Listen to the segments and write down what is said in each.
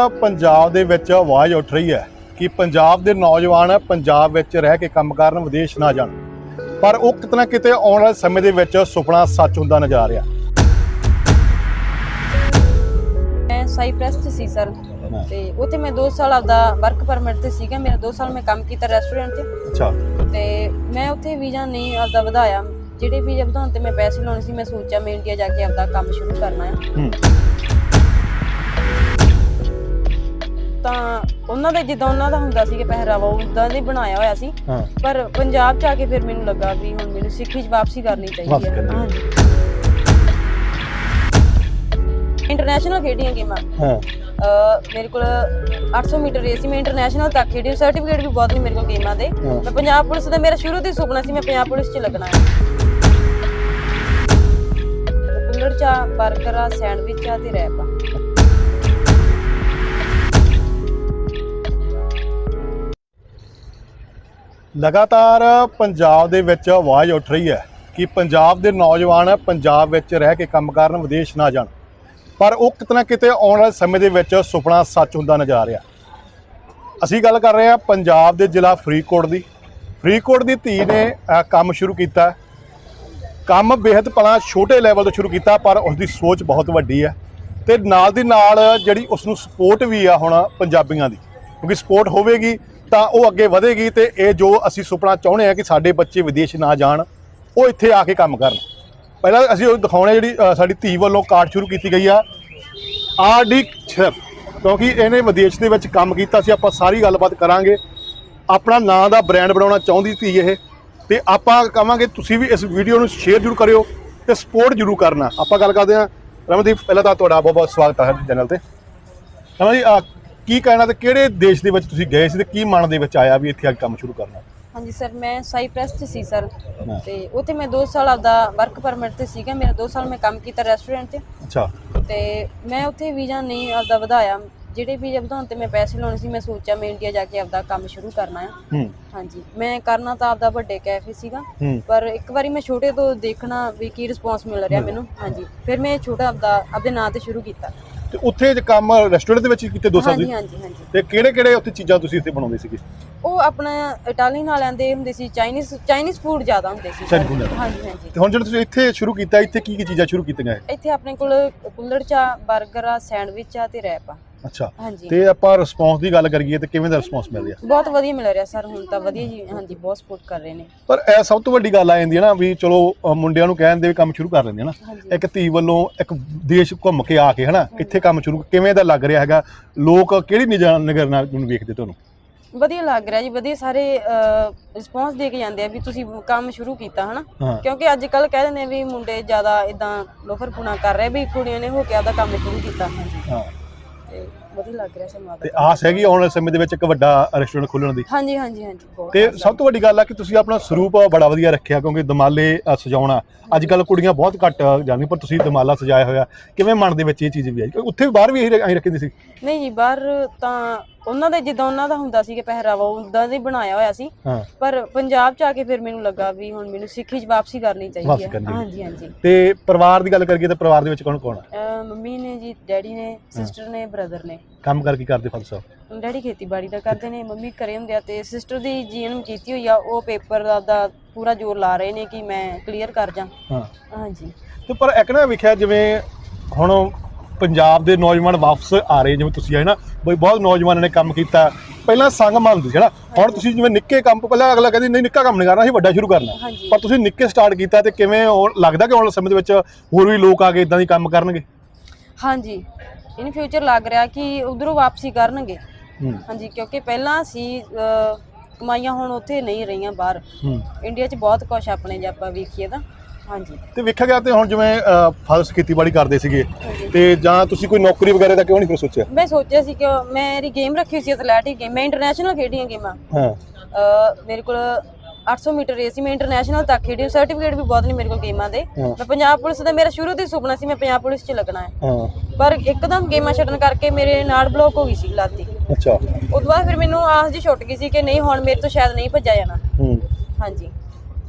ਪੰਜਾਬ ਦੇ ਵਿੱਚ ਆਵਾਜ਼ ਉੱਠ ਰਹੀ ਹੈ ਕਿ ਪੰਜਾਬ ਦੇ ਨੌਜਵਾਨ ਪੰਜਾਬ ਵਿੱਚ ਰਹਿ ਕੇ ਕੰਮ ਕਰਨ ਵਿਦੇਸ਼ ਨਾ ਜਾਣ। ਪਰ ਉਹ ਕਿਤੇ ਨਾ ਕਿਤੇ ਆਉਣ ਵਾਲੇ ਸਮੇਂ ਦੇ ਵਿੱਚ ਸੁਪਨਾ ਸੱਚ ਹੁੰਦਾ ਨਜ਼ਰ ਆ ਰਿਹਾ। ਮੈਂ ਸਾਈਪ੍ਰੈਸ 'ਚ ਸੀ ਸਰ ਤੇ ਉੱਥੇ ਮੈਂ 2 ਸਾਲ ਆਪਦਾ ਵਰਕ ਪਰਮਿਟ ਤੇ ਸੀਗਾ। ਮੇਰਾ 2 ਸਾਲ ਮੈਂ ਕੰਮ ਕੀਤਾ ਰੈਸਟੋਰੈਂਟ 'ਚ ਅੱਛਾ। ਤੇ ਮੈਂ ਉੱਥੇ ਵੀਜ਼ਾ ਨਹੀਂ ਆਪਦਾ ਵਧਾਇਆ। ਜਿਹੜੇ ਵੀਜ਼ਾ ਵਧਾਉਣ ਤੇ ਮੈਂ ਪੈਸੇ ਲਾਉਣੇ ਸੀ ਮੈਂ ਸੋਚਿਆ ਮੈਂ ਇੰਡੀਆ ਜਾ ਕੇ ਆਪਦਾ ਕੰਮ ਸ਼ੁਰੂ ਕਰਨਾ ਹੈ। ਤਾਂ ਉਹਨਾਂ ਦੇ ਜਿੱਦਾਂ ਉਹਨਾਂ ਦਾ ਹੁੰਦਾ ਸੀ ਕਿ ਪਹਿਰਾਵਾ ਉਦਾਂ ਦੇ ਬਣਾਇਆ ਹੋਇਆ ਸੀ। ਹਾਂ। ਪਰ ਪੰਜਾਬ 'ਚ ਆ ਕੇ ਫਿਰ ਮੈਨੂੰ ਲੱਗਾ ਵੀ ਹੁਣ ਮੈਨੂੰ ਸਿੱਖੀ 'ਚ ਵਾਪਸੀ ਕਰਨੀ ਚਾਹੀਦੀ ਹੈ। ਕਰਨੀ। ਹਾਂਜੀ ਇੰਟਰਨੈਸ਼ਨਲ ਖੇਡੀਆਂ ਗੇਮਾਂ। ਹਾਂ। ਅਹ ਮੇਰੇ ਕੋਲ 800 ਮੀਟਰ ਰੇਸ ਸੀ। ਮੈਂ ਇੰਟਰਨੈਸ਼ਨਲ ਤੱਕ ਖੇਡੀ। ਸਰਟੀਫਿਕੇਟ ਵੀ ਬਹੁਤ ਨੇ ਮੇਰੇ ਕੋਲ ਗੇਮਾਂ ਦੇ। ਹਾਂ। ਮੈਂ ਪੰਜਾਬ ਪੁਲਿਸ ਦਾ ਮੇਰਾ ਸ਼ੁਰੂ ਤੋਂ ਹੀ ਸੁਪਨਾ ਸੀ ਮੈਂ ਪੰਜਾਬ ਪੁਲਿਸ 'ਚ ਲੱਗਣਾ ਹੈ। ਕੁੱਲੜ ਚਾ 버ਗਰ ਆ ਸੈਂਡਵਿਚ ਆ ਤੇ ਰੈਪ ਆ। ਲਗਾਤਾਰ ਪੰਜਾਬ ਦੇ ਵਿੱਚ ਆਵਾਜ਼ ਉੱਠ ਰਹੀ ਹੈ ਕਿ ਪੰਜਾਬ ਦੇ ਨੌਜਵਾਨ ਪੰਜਾਬ ਵਿੱਚ ਰਹਿ ਕੇ ਕੰਮ ਕਰਨ, ਵਿਦੇਸ਼ ਨਾ ਜਾਣ। ਪਰ ਉਹ ਕਿਤੇ ਨਾ ਕਿਤੇ ਆਉਣ ਵਾਲੇ ਸਮੇਂ ਦੇ ਵਿੱਚ ਸੁਪਨਾ ਸੱਚ ਹੁੰਦਾ ਨਜ਼ਰ ਆ ਰਿਹਾ। ਅਸੀਂ ਗੱਲ ਕਰ ਰਹੇ ਹਾਂ ਪੰਜਾਬ ਦੇ ਜ਼ਿਲ੍ਹਾ ਫਰੀਦਕੋਟ ਦੀ। ਫਰੀਦਕੋਟ ਦੀ ਧੀ ਨੇ ਕੰਮ ਸ਼ੁਰੂ ਕੀਤਾ। ਕੰਮ ਬੇहद ਪਹਿਲਾਂ ਛੋਟੇ ਲੈਵਲ ਤੋਂ ਸ਼ੁਰੂ ਕੀਤਾ, ਪਰ ਉਸ ਦੀ ਸੋਚ ਬਹੁਤ ਵੱਡੀ ਹੈ। ਤੇ ਨਾਲ ਦੀ ਨਾਲ ਜਿਹੜੀ ਉਸ ਨੂੰ ਸਪੋਰਟ ਵੀ ਆ ਹੁਣ ਪੰਜਾਬੀਆਂ ਦੀ, ਕਿਉਂਕਿ ਸਪੋਰਟ ਹੋਵੇਗੀ ਤਾਂ ਉਹ ਅੱਗੇ ਵਧੇਗੀ ਤੇ ਇਹ ਜੋ ਅਸੀਂ ਸੁਪਨਾ ਚਾਹੁੰਦੇ ਆ ਕਿ ਸਾਡੇ ਬੱਚੇ ਵਿਦੇਸ਼ ਨਾ ਜਾਣ ਉਹ ਇੱਥੇ ਆ ਕੇ ਕੰਮ ਕਰਨ। ਪਹਿਲਾਂ ਅਸੀਂ ਉਹ ਦਿਖਾਉਣੇ ਜਿਹੜੀ ਸਾਡੀ ਧੀ ਵੱਲੋਂ ਕਾਰਡ ਸ਼ੁਰੂ ਕੀਤੀ ਗਈ ਆ। ਆਰਡੀ ਸ਼ੈਫ ਕਿਉਂਕਿ ਇਹਨੇ ਵਿਦੇਸ਼ ਦੇ ਵਿੱਚ ਕੰਮ ਕੀਤਾ ਸੀ ਆਪਾਂ ਸਾਰੀ ਗੱਲਬਾਤ ਕਰਾਂਗੇ। ਆਪਣਾ ਨਾਂ ਦਾ ਬ੍ਰਾਂਡ ਬਣਾਉਣਾ ਚਾਹੁੰਦੀ ਸੀ ਇਹ ਤੇ ਆਪਾਂ ਕਹਾਂਗੇ ਤੁਸੀਂ ਵੀ ਇਸ ਵੀਡੀਓ ਨੂੰ ਸ਼ੇਅਰ ਜ਼ਰੂਰ ਕਰਿਓ ਤੇ ਸਪੋਰਟ ਜ਼ਰੂਰ ਕਰਨਾ। ਆਪਾਂ ਗੱਲ ਕਰਦੇ ਹਾਂ। ਰਮਨਦੀਪ ਪਹਿਲਾਂ ਤਾਂ ਤੁਹਾਡਾ ਬਹੁਤ ਬਹੁਤ ਸਵਾਗਤ ਹੈ ਚੈਨਲ ਤੇ। ਰਮਨਦੀਪ ਅ, ਕੀ ਕਹਿਣਾ ਤੇ ਕਿਹੜੇ ਦੇਸ਼ ਦੇ ਵਿੱਚ ਤੁਸੀਂ ਗਏ ਸੀ ਤੇ ਕੀ ਮਨ ਦੇ ਵਿੱਚ ਆਇਆ ਵੀ ਇੱਥੇ ਆ ਕੇ ਕੰਮ ਸ਼ੁਰੂ ਕਰਨਾ? ਹਾਂਜੀ ਸਰ ਮੈਂ ਸਾਈਪ੍ਰੈਸ 'ਚ ਸੀ ਸਰ ਹਾਂ। ਤੇ ਉੱਥੇ ਮੈਂ 2 ਸਾਲ ਆਪਦਾ ਵਰਕ ਪਰਮਿਟ ਤੇ ਸੀਗਾ ਮੇਰਾ 2 ਸਾਲ ਮੈਂ ਕੰਮ ਕੀਤਾ ਰੈਸਟੋਰੈਂਟ 'ਚ। ਅੱਛਾ। ਤੇ ਮੈਂ ਉੱਥੇ ਵੀਜ਼ਾ ਨਹੀਂ ਆਪਦਾ ਵਧਾਇਆ। ਜਿਹੜੇ ਵੀਜ਼ਾ ਵਧਾਉਣ ਤੇ ਮੈਂ ਪੈਸੇ ਲਾਉਣੇ ਸੀ ਮੈਂ ਸੋਚਿਆ ਮੈਂ ਇੰਡੀਆ ਜਾ ਕੇ ਆਪਦਾ ਕੰਮ ਸ਼ੁਰੂ ਕਰਨਾ ਹੈ ਹੂੰ। ਹਾਂਜੀ ਮੈਂ ਕਰਨਾ ਤਾਂ ਆਪਦਾ ਵੱਡੇ ਕੈਫੇ ਸੀਗਾ ਹੂੰ। ਪਰ ਇੱਕ ਵਾਰੀ ਮੈਂ ਛੋਟੇ ਤੋਂ ਦੇਖਣਾ ਵੀ ਕੀ ਰਿਸਪੌਂਸ ਮਿਲ ਰਿਹਾ ਮੈਨੂੰ। ਹਾਂਜੀ ਫਿਰ ਮੈਂ ਛੋਟਾ ਆਪਦਾ ਆਪਦੇ ਨਾਂ ਤੇ ਸ਼ੁਰੂ ਕੀਤਾ। ਤੇ ਉੱਥੇ ਜੇ ਕੰਮ ਰੈਸਟੋਰੈਂਟ ਦੇ ਵਿੱਚ ਹੀ ਕੀਤੇ ਦੋ ਸਾਲ ਹਾਂਜੀ ਦੀ? ਹਾਂਜੀ ਹਾਂਜੀ। ਤੇ ਕਿਹੜੇ ਕਿਹੜੇ ਉੱਥੇ ਚੀਜ਼ਾਂ ਤੁਸੀਂ ਇੱਥੇ ਬਣਾਉਂਦੇ ਸੀਗੇ? ਉਹ ਆਪਣਾ ਇਟਾਲੀਅਨ ਵਾਲਿਆਂ ਦੇ ਹੁੰਦੇ ਸੀ ਚਾਈਨੀਜ਼ ਚਾਈਨੀਜ਼ ਫੂਡ ਜ਼ਿਆਦਾ ਹੁੰਦੇ ਸੀ। Chinese food ਜ਼ਿਆਦਾ। ਹਾਂਜੀ ਹਾਂਜੀ। ਤੇ ਹੁਣ ਜਿਹੜਾ ਤੁਸੀਂ ਇੱਥੇ ਸ਼ੁਰੂ ਕੀਤਾ ਇੱਥੇ ਕੀ ਕੀ ਚੀਜ਼ਾਂ ਸ਼ੁਰੂ ਕੀਤੀਆਂ? ਇੱਥੇ ਆਪਣੇ ਕੋਲ ਕੁੱਲੜ ਚਾ 버ਗਰ ਆ ਸੈਂਡਵਿਚ ਆ ਤੇ ਰੈਪ ਆ। ਅੱਛਾ। ਹਾਂਜੀ। ਤੇ ਆਪਾਂ ਰਿਸਪੌਂਸ ਦੀ ਗੱਲ ਕਰੀਏ ਤੇ ਕਿਵੇਂ ਦਾ ਰਿਸਪੌਂਸ ਮਿਲ ਰਿਹਾ? ਬਹੁਤ ਵਧੀਆ ਮਿਲ ਰਿਹਾ ਸਰ ਹੁਣ ਤਾਂ ਵਧੀਆ ਜੀ ਹਾਂਜੀ ਬਹੁਤ ਸਪੋਰਟ ਕਰ ਰਹੇ ਨੇ। ਪਰ ਇਹ ਸਭ ਤੋਂ ਵੱਡੀ ਗੱਲ ਆ ਜਾਂਦੀ ਹੈ ਨਾ ਵੀ ਚਲੋ ਅ, ਮੁੰਡਿਆਂ ਨੂੰ ਕਹਿਣ ਦੇ ਵੀ ਕੰਮ ਸ਼ੁਰੂ ਕਰ ਲੈਂਦੇ ਆ ਨਾ। ਹਾਂਜੀ। ਇੱਕ ਧੀ ਵੱਲੋਂ ਇੱਕ ਦੇਸ਼ ਘੁੰਮ ਕੇ ਆ ਕੇ ਹਨਾ ਇੱਥੇ ਕੰਮ ਸ਼ੁਰੂ ਕਿਵੇਂ ਦਾ ਲੱਗ ਰਿਹਾ ਹੈਗਾ? ਲੋਕ ਕਿਹੜੀ ਨਿਜਾ- ਨਜ਼ਰ ਨਾਲ ਨੂੰ ਵੇਖਦੇ ਤੁਹਾਨੂੰ? ਵਧੀਆ ਲੱਗ ਰਿਹਾ ਜੀ ਵਧੀਆ ਸਾਰੇ ਰਿਸਪੌਂਸ ਦੇ ਕੇ ਜਾਂਦੇ ਆ ਵੀ ਤੁਸੀਂ ਕੰਮ ਸ਼ੁਰੂ ਕੀਤਾ ਹਨਾ। ਹਾਂ। ਕਿਉਂਕਿ ਅੱਜ ਕੱਲ ਕਹਿ ਦਿੰਦੇ ਆ ਵੀ ਮੁੰਡੇ ਜ਼ਿਆਦਾ ਇਦਾਂ ਲੋਫਰਪੁਣਾ ਕਰ ਰਹੇ ਵੀ ਕੁੜੀਆਂ ਨੇ ਹੋ ਕੇ ਆਪਦਾ ਕੰਮ ਸ਼ੁਰੂ ਕੀਤਾ। ਹਾਂਜੀ ਹਾਂ। ਤੇ ਵਧੀਆ ਲੱਗ ਰਿਹਾ ਸਾਨੂੰ ਤੇ ਆਪਦਾ ਆਸ ਹੈਗੀ ਆਉਣ ਵਾਲੇ ਸਮੇਂ ਦੇ ਵਿੱਚ ਇੱਕ ਵੱਡਾ ਰੈਸਟੋਰੈਂਟ ਖੋਲਣ ਦੀ? ਹਾਂਜੀ ਹਾਂਜੀ ਹਾਂਜੀ ਬਹੁਤ ਤੇ ਵਧੀਆ। ਸਭ ਤੋਂ ਵੱਡੀ ਗੱਲ ਆ ਕਿ ਤੁਸੀਂ ਆਪਣਾ ਸਰੂਪ ਬੜਾ ਵਧੀਆ ਰੱਖਿਆ ਕਿਉਂਕਿ ਦਮਾਲੇ ਅ, ਸਜਾਉਣਾ। ਅੱਜ ਕੱਲ ਕੁੜੀਆਂ ਬਹੁਤ ਘੱਟ ਜਾਂਦੀਆਂ ਪਰ ਤੁਸੀਂ ਦਮਾਲਾ ਸਜਾਇਆ ਹੋਇਆ। ਕਿਵੇਂ ਮਨ ਦੇ ਵਿੱਚ ਇਹ ਚੀਜ਼ ਵੀ ਆਈ? ਉੱਥੇ ਵੀ ਬਾਹਰ ਵੀ ਇਹੀ ਐਂ ਰੱਖੀ ਦੀ ਸੀ? ਨਹੀਂ ਜੀ ਬਾਹਰ ਤਾਂ ਉਹਨਾਂ ਦੇ ਜਿੱਦਾਂ ਉਹਨਾਂ ਦਾ ਹੁੰਦਾ ਸੀ ਕਿ ਪਹਿਰਾਵਾ ਉਦਾਂ ਦੇ ਬਣਾਇਆ ਹੋਇਆ ਸੀ। ਹਾਂ। ਪਰ ਪੰਜਾਬ ਚ ਆ ਕੇ ਫਿਰ ਮੈਨੂੰ ਲੱਗਾ ਵੀ ਹੁਣ ਮੈਨੂੰ ਸਿੱਖੀ 'ਚ ਵਾਪਸੀ ਕਰਨੀ ਚਾਹੀਦੀ ਵਾਪਸੀ ਹੈ। ਕਰਨੀ। ਹਾਂਜੀ ਹਾਂਜੀ। ਤੇ ਪਰਿਵਾਰ ਦੀ ਗੱਲ ਕਰੀਏ ਤਾਂ ਪਰਿਵਾਰ ਦੇ ਵਿੱਚ ਕੌਣ ਕੌਣ ਆ? ਅਹ ਮੰਮੀ ਨੇ ਜੀ ਡੈਡੀ ਨੇ ਸਿਸਟਰ ਨੇ ਬ੍ਰਦਰ ਨੇ। ਕੰਮ ਕਰ ਕੀ ਕਰਦੇ ਸਾਹਿਬ? ਡੈਡੀ ਖੇਤੀਬਾੜੀ ਦਾ ਕਰਦੇ ਨੇ ਮੰਮੀ ਘਰੇ ਹੁੰਦੇ ਆ ਤੇ ਸਿਸਟਰ ਦੀ ਜੀਐਨਐਮ ਕੀਤੀ ਹੋਈ ਆ ਉਹ ਪੇਪਰ ਦਾ ਦਾ ਪੂਰਾ ਜ਼ੋਰ ਲਾ ਰਹੇ ਨੇ ਕਿ ਮੈਂ ਕਲੀਅਰ ਕਰ ਜਾ। ਹਾਂ। ਹਾਂਜੀ। ਤੇ ਪਰ ਇੱਕ ਨਾ ਵੇਖਿਆ ਜਿਵੇਂ ਹੁਣ ਪੰਜਾਬ ਦੇ ਨੌਜਵਾਨ ਵਾਪਸ ਆ ਰਹੇ ਜਿਵੇਂ ਤੁਸੀਂ ਆਏ ਨਾ ਬਈ ਬਹੁਤ ਨੌਜਵਾਨਾਂ ਨੇ ਕੰਮ ਕੀਤਾ। ਪਹਿਲਾਂ ਸੰਗ ਮੰਨਦੇ ਸੀ ਨਾ ਹੁਣ ਤੁਸੀਂ ਜਿਵੇਂ ਨਿੱਕੇ ਕੰਮ ਪਹਿਲਾਂ ਅਗਲਾ ਕਹਿੰਦੀ ਨਹੀਂ ਨਿੱਕਾ ਕੰਮ ਨਹੀਂ ਕਰਨਾ ਅਸੀਂ ਵੱਡਾ ਸ਼ੁਰੂ ਕਰਨਾ ਪਰ ਤੁਸੀਂ ਨਿੱਕੇ ਸਟਾਰਟ ਕੀਤਾ ਤੇ ਕਿਵੇਂ ਲੱਗਦਾ ਕਿ ਆਉਣ ਵਾਲੇ ਸਮੇਂ ਦੇ ਵਿੱਚ ਹੋਰ ਵੀ ਲੋਕ ਆ ਕੇ ਇਦਾਂ ਦੀ ਕੰਮ ਕਰਨਗੇ? ਹਾਂਜੀ। ਇਨ ਫਿਊਚਰ ਲੱਗ ਰਿਹਾ ਕਿ ਉਧਰੋਂ ਵਾਪਸੀ ਕਰਨਗੇ। ਹਾਂਜੀ ਕਿਉਂਕਿ ਪਹਿਲਾਂ ਸੀ ਕਮਾਈਆਂ ਹੁਣ ਉੱਥੇ ਨਹੀਂ ਰਹੀਆਂ ਬਾਹਰ। ਇੰਡੀਆ 'ਚ ਬਹੁਤ ਕੁਝ ਆਪਣੇ ਜੇ ਆਪਾਂ ਵੇਖੀਏ ਤਾਂ। ਹਾਂਜੀ। ਤੇ ਵੇਖਿਆ ਗਿਆ ਤੇ ਹੁਣ ਜਿਵੇਂ ਫਾਦਰ ਖੇਤੀਬਾੜੀ ਕਰਦੇ ਸੀਗੇ ਤੇ ਜਾਂ ਤੁਸੀਂ ਕੋਈ ਨੌਕਰੀ ਵਗੈਰਾ ਦਾ ਕਿਉਂ ਨਹੀਂ ਫਿਰ ਸੋਚਿਆ? ਮੈਂ ਸੋਚਿਆ ਸੀ ਕਿ ਮੇਰੀ ਗੇਮ ਰੱਖੀ ਸੀ ਐਥਲੈਟਿਕ ਗੇਮ ਮੈਂ ਇੰਟਰਨੈਸ਼ਨਲ ਖੇਡੀਆਂ ਗੇਮਾਂ। ਹਾਂ। ਅਹ ਮੇਰੇ ਕੋਲ 800 ਮੀਟਰ ਰੇਸ ਸੀ ਮੈਂ ਇੰਟਰਨੈਸ਼ਨਲ ਤੱਕ ਖੇਡੀ ਸਰਟੀਫਿਕੇਟ ਵੀ ਬਹੁਤ ਨੇ ਮੇਰੇ ਕੋਲ ਗੇਮਾਂ ਦੇ। ਹਾਂ। ਮੈਂ ਪੰਜਾਬ ਪੁਲਿਸ ਦਾ ਮੇਰਾ ਸ਼ੁਰੂ ਤੋਂ ਹੀ ਸੁਪਨਾ ਸੀ ਮੈਂ ਪੰਜਾਬ ਪੁਲਿਸ 'ਚ ਲੱਗਣਾ ਹੈ। ਹਾਂ। ਪਰ ਇੱਕਦਮ ਗੇਮਾਂ ਛੱਡਣ ਕਰਕੇ ਮੇਰੇ ਨਾੜ ਬਲੌਕ ਹੋ ਗਈ ਸੀ ਲਾਤੀ। ਅੱਛਾ। ਉਸ ਤੋਂ ਬਾਅਦ ਫਿਰ ਮੈਨੂੰ ਆਸ ਜੀ ਛੁੱਟ ਗਈ ਸੀ ਕਿ ਨਹੀਂ ਹੁਣ ਮੇਰੇ ਤੋਂ ਸ਼ਾਇਦ ਨਹੀਂ ਭੱਜਿਆ ਜਾਣਾ। ਹੂੰ। ਹਾਂਜੀ।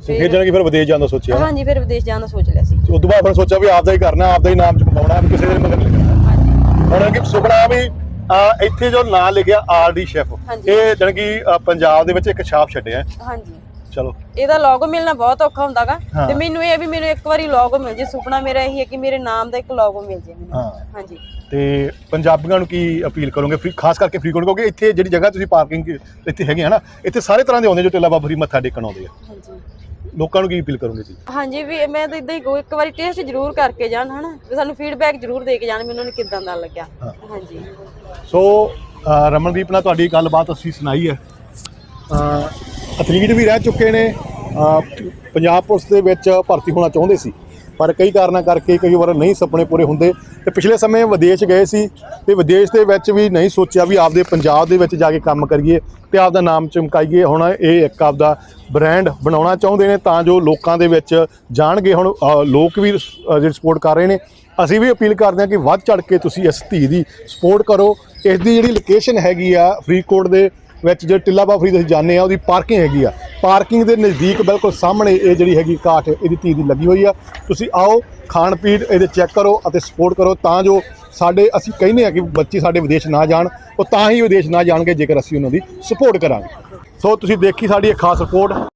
ਤੇ ਫਿਰ ਜਾਣਾ ਕਿ ਫਿਰ ਵਿਦੇਸ਼ ਜਾਣ ਦਾ ਸੋਚਿਆ? ਹਾਂਜੀ ਫਿਰ ਵਿਦੇਸ਼ ਜਾਣ ਦਾ ਸੋਚ ਲਿਆ ਸੀ। ਉਸ ਤੋਂ ਬਾਅਦ ਫਿਰ ਸੋਚਿਆ ਵੀ ਆਪਦਾ ਹੀ ਕਰਨਾ ਆਪਦਾ ਹੀ ਨਾਮ ਚ ਵੀ ਕਿਸੇ ਦੇ ਮਗਰ ਨਹੀਂ ਲੱਗਣਾ। ਹਾਂਜੀ। ਹੁਣ ਕਿ ਸੁਪਨਾ ਵੀ ਅਹ ਇੱਥੇ ਜੋ ਨਾਂ ਲਿਖਿਆ ਆਰਡੀ ਸ਼ੈਫ ਹਾਂਜੀ। ਇਹ ਜਾਣੀ ਕਿ ਅਹ ਪੰਜਾਬ ਦੇ ਵਿੱਚ ਇੱਕ ਛਾਪ ਛੱਡਿਆ। ਹੈ। ਹਾਂਜੀ। ਚਲੋ। ਇਹਦਾ ਲੋਗੋ ਮਿਲਣਾ ਬਹੁਤ ਔਖਾ ਹੁੰਦਾਗਾ। ਤੇ ਮੈਨੂੰ ਇਹ ਵੀ ਮੈਨੂੰ ਇੱਕ ਵਾਰੀ ਲੋਗੋ ਮਿਲ ਜੇ। ਸੁਪਨਾ ਮੇਰਾ ਇਹੀ ਹੈ ਕਿ ਮੇਰੇ ਨਾਮ ਦਾ ਇੱਕ ਲੋਗੋ ਮਿਲ ਜੇ ਮੈਨੂੰ। ਹਾਂਜੀ। ਤੇ ਪੰਜਾਬੀਆਂ ਨੂੰ ਕੀ ਅਪੀਲ ਕਰੋਗੇ? ਖਾਸ ਕਰਕੇ ਫਰੀਦਕੋਟ ਕਿਉਂਕਿ ਇੱਥੇ ਜਿਹੜੀ ਜਗ੍ਹਾ ਤੁਸੀਂ ਪਾਰਕਿੰਗ ਇੱਥੇ ਹੈਗੇ ਹਨਾ ਇੱਥੇ ਸਾਰੇ ਤਰ੍ਹਾਂ ਦੇ ਆਉਂਦੇ ਜੋ ਟਿੱਲਾ ਬਾਬਾ ਫਰੀ ਮੱਥਾ ਟੇਕਣ ਆਉਂਦੇ ਆ। ਹਾਂਜੀ। ਲੋਕਾਂ ਨੂੰ ਕੀ ਅਪੀਲ ਕਰੋਗੇ ਜੀ? ਹਾਂਜੀ ਵੀ ਮੈਂ ਤਾਂ ਇਦਾਂ ਹੀ ਇੱਕ ਵਾਰੀ ਟੇਸਟ ਜ਼ਰੂਰ ਕਰਕੇ ਜਾਣ ਹਨਾ? ਸਾਨੂੰ ਫੀਡਬੈਕ ਜ਼ਰੂਰ ਦੇ ਕੇ ਜਾਣ ਮੈਨੂੰ ਉਹਨੇ ਕਿਦਾਂ ਦਾ ਲੱਗਿਆ। ਹਾਂਜੀ। ਸੋ ਰਮਨਦੀਪ ਨਾਲ ਤੁਹਾਡੀ ਗੱਲਬਾਤ ਅਸੀਂ ਸੁਣਾਈ ਹੈ। ਅਥਲੀਟ ਵੀ ਰਹਿ ਚੁੱਕੇ ਨੇ ਪੰਜਾਬ ਪੁਲਿਸ ਦੇ ਵਿੱਚ ਭਰਤੀ ਹੋਣਾ ਚਾਹੁੰਦੇ ਸੀ, ਪਰ ਕਈ ਕਾਰਨਾਂ ਕਰਕੇ ਕਈ ਵਾਰ ਨਹੀਂ ਸੁਪਨੇ ਪੂਰੇ ਹੁੰਦੇ ਤੇ ਪਿਛਲੇ ਸਮੇਂ ਵਿਦੇਸ਼ ਗਏ ਸੀ ਤੇ ਵਿਦੇਸ਼ ਦੇ ਵਿੱਚ ਵੀ ਨਹੀਂ ਸੋਚਿਆ ਵੀ ਆਪਦੇ ਪੰਜਾਬ ਦੇ ਵਿੱਚ ਜਾ ਕੇ ਕੰਮ ਕਰੀਏ ਤੇ ਆਪਦਾ ਨਾਮ ਚਮਕਾਈਏ। ਹੁਣ ਇਹ ਇੱਕ ਆਪਦਾ ਬ੍ਰਾਂਡ ਬਣਾਉਣਾ ਚਾਹੁੰਦੇ ਨੇ ਤਾਂ ਜੋ ਲੋਕਾਂ ਦੇ ਵਿੱਚ ਜਾਣਗੇ। ਹੁਣ ਲੋਕ ਵੀ, ਅਹ, ਜਿਹੜੀ ਸਪੋਰਟ ਕਰ ਰਹੇ ਨੇ, ਅਸੀਂ ਵੀ ਅਪੀਲ ਕਰਦੇ ਹਾਂ ਕਿ ਵੱਧ ਚੜ ਕੇ ਤੁਸੀਂ ਇਸ ਧੀ ਦੀ ਸਪੋਰਟ ਕਰੋ। ਇਸ ਦੀ ਜਿਹੜੀ ਲੋਕੇਸ਼ਨ ਹੈਗੀ ਆ ਫਰੀਦਕੋਟ ਦੇ ਵਿੱਚ ਜੇ ਟਿੱਲਾ ਬਾਬਾ ਫਰੀਦ ਅਸੀਂ ਜਾਂਦੇ ਆ ਉਹਦੀ ਪਾਰਕਿੰਗ ਹੈਗੀ ਆ। ਪਾਰਕਿੰਗ ਦੇ ਨਜ਼ਦੀਕ ਬਿਲਕੁਲ ਸਾਹਮਣੇ ਇਹ ਜਿਹੜੀ ਹੈਗੀ ਕਾਠ, ਇਹਦੀ ਧੀ ਦੀ ਲੱਗੀ ਹੋਈ ਆ। ਤੁਸੀਂ ਆਓ, ਖਾਣ ਪੀਣ ਇਹਦੇ ਚੈੱਕ ਕਰੋ ਅਤੇ ਸਪੋਰਟ ਕਰੋ ਤਾਂ ਜੋ ਸਾਡੇ, ਅਸੀਂ ਕਹਿੰਦੇ ਆ ਕਿ ਬੱਚੇ ਸਾਡੇ ਵਿਦੇਸ਼ ਨਾ ਜਾਣ, ਉਹ ਤਾਂ ਹੀ ਵਿਦੇਸ਼ ਨਾ ਜਾਣਗੇ ਜੇਕਰ ਅਸੀਂ ਉਹਨਾਂ ਦੀ ਸਪੋਰਟ ਕਰਾਂਗੇ। ਸੋ ਤੁਸੀਂ ਦੇਖੀ ਸਾਡੀ ਇਹ ਖਾਸ ਰਿਪੋਰਟ